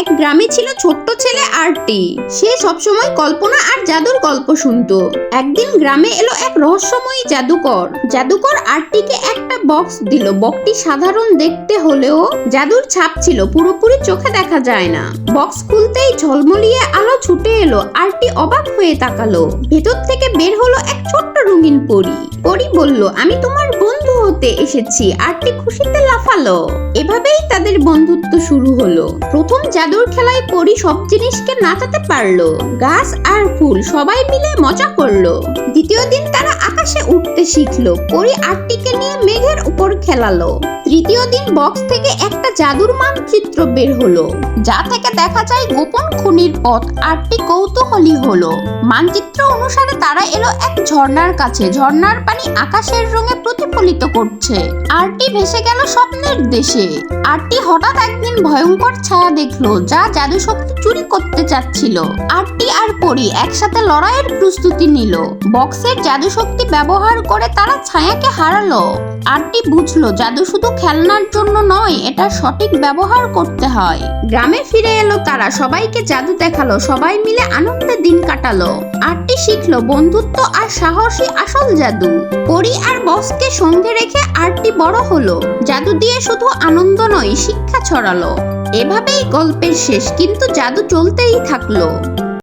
এক গ্রামে ছিল ছোট্ট ছেলে আরটি সে সবসময় কল্পনা আর জাদুর গল্প শুনতো। একদিন গ্রামে এলো এক রহস্যময়ী জাদুকর। জাদুকর আরটিকে একটা বক্স দিল। বক্সটি সাধারণ দেখতে হলেও জাদুর ছাপ ছিল, পুরোপুরি চোখে দেখা যায় না। বক্স খুলতেই ঝলমলিয়ে আলো ছুটে এলো। আরটি অবাক হয়ে তাকালো। ভেতর থেকে বের হলো এক ছোট্ট রঙিন পরী। পরী বলল, আমি তোমার হতে এসেছি। আর আরটি খুশিতে লাফালো। এভাবেই তাদের বন্ধুত্ব শুরু হলো। প্রথম জাদুর খেলায় পরি সব জিনিসকে নাচাতে পারল। গাছ আর ফুল সবাই মিলে মজা করল। দ্বিতীয় দিন তারা আকাশে উঠতে শিখলো, পরি আটটিকে নিয়ে মেঘের উপর খেলালো। তৃতীয় দিন বক্স থেকে একটা জাদুর মানচিত্র বের হলো, যা থেকে দেখা যায় গোপন খুনির পথ আরটি কৌতূহলী হলো। মানচিত্র অনুসারে তারা এলো এক ঝর্ণার কাছে ঝর্ণার পানি আকাশের রঙে প্রতিফলিত করছে। আরটি ভেসে গেল স্বপ্নের দেশে। আরটি হঠাৎ একদিন ভয়ঙ্কর ছায়া দেখল, যা জাদু শক্তি চুরি করতে চাচ্ছিল। আরটি আর পরি একসাথে লড়াইয়ের প্রস্তুতি নিল। বক্সের জাদু শক্তি ব্যবহার করে তারা ছায়াকে হারালো। আরটি বুঝলো, জাদু শুধু খেলনার জন্য নয়, এটা সঠিক ব্যবহার করতে হয়। গ্রামে ফিরে এলো তারা, সবাইকে জাদু দেখাল, সবাই মিলে আনন্দে দিন কাটালো। আরটি শিখলো, বন্ধুত্ব আর সাহসী আসল জাদু। পরি আর বসকে সঙ্গে রেখে আরটি বড় হলো। জাদু দিয়ে শুধু আনন্দ নয়, শিক্ষা ছড়ালো। এভাবেই গল্পের শেষ, কিন্তু জাদু চলতেই থাকল।